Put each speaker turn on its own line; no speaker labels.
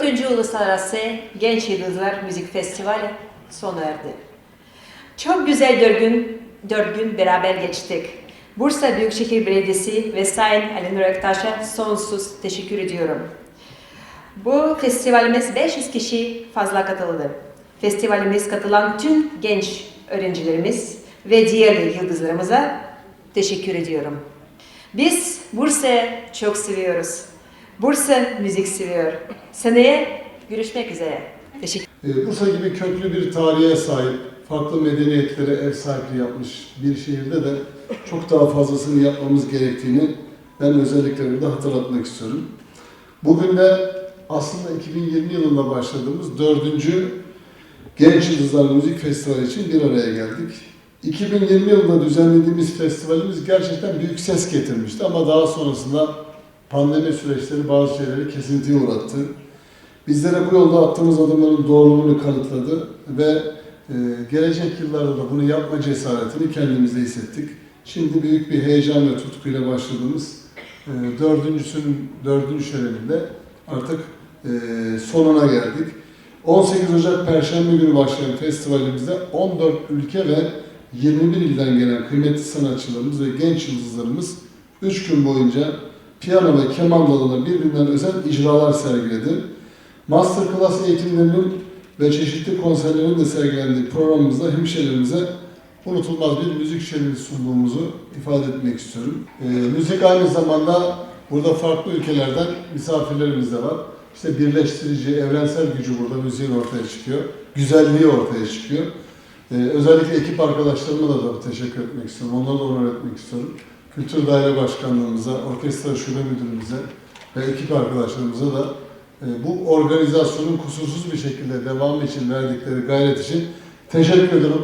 4. Uluslararası Genç Yıldızlar Müzik Festivali sona erdi. Çok güzel dört gün, dört gün beraber geçtik. Bursa Büyükşehir Belediyesi ve Sayın Ali Nur Ektaş'a sonsuz teşekkür ediyorum. Bu festivalimiz 500 kişi fazla katıldı. Festivalimiz katılan tüm genç öğrencilerimiz ve diğer yıldızlarımıza teşekkür ediyorum. Biz Bursa'yı çok seviyoruz. Bursa müzik seviyor. Seneye görüşmek üzere. Teşekkür
Ee, Bursa gibi köklü bir tarihe sahip, farklı medeniyetlere ev sahipliği yapmış bir şehirde de çok daha fazlasını yapmamız gerektiğini ben özellikle burada hatırlatmak istiyorum. Bugün de aslında 2020 yılında başladığımız dördüncü Genç Yıldızlar Müzik Festivali için bir araya geldik. 2020 yılında düzenlediğimiz festivalimiz gerçekten büyük ses getirmişti ama daha sonrasında pandemi süreçleri bazı şeyleri kesintiye uğrattı. Bizlere bu yolda attığımız adımların doğruluğunu kanıtladı ve e, gelecek yıllarda da bunu yapma cesaretini kendimizde hissettik. Şimdi büyük bir heyecan ve tutkuyla başladığımız e, dördüncüsünün dördüncü şerefinde artık e, sonuna geldik. 18 Ocak Perşembe günü başlayan festivalimizde 14 ülke ve 21 ilden gelen kıymetli sanatçılarımız ve genç yıldızlarımız 3 gün boyunca piyano ve keman dalında birbirinden özel icralar sergiledi. Masterclass eğitimlerinin ve çeşitli konserlerin de sergilendiği programımızda hemşehrilerimize unutulmaz bir müzik şenliği sunduğumuzu ifade etmek istiyorum. Ee, müzik aynı zamanda burada farklı ülkelerden misafirlerimiz de var. İşte birleştirici, evrensel gücü burada müziğin ortaya çıkıyor. Güzelliği ortaya çıkıyor. Ee, özellikle ekip arkadaşlarıma da, da teşekkür etmek istiyorum. Onlara da onur etmek istiyorum. Kültür Daire Başkanlığımıza, Orkestra Şube Müdürümüze ve ekip arkadaşlarımıza da e, bu organizasyonun kusursuz bir şekilde devamı için verdikleri gayret için teşekkür ederim.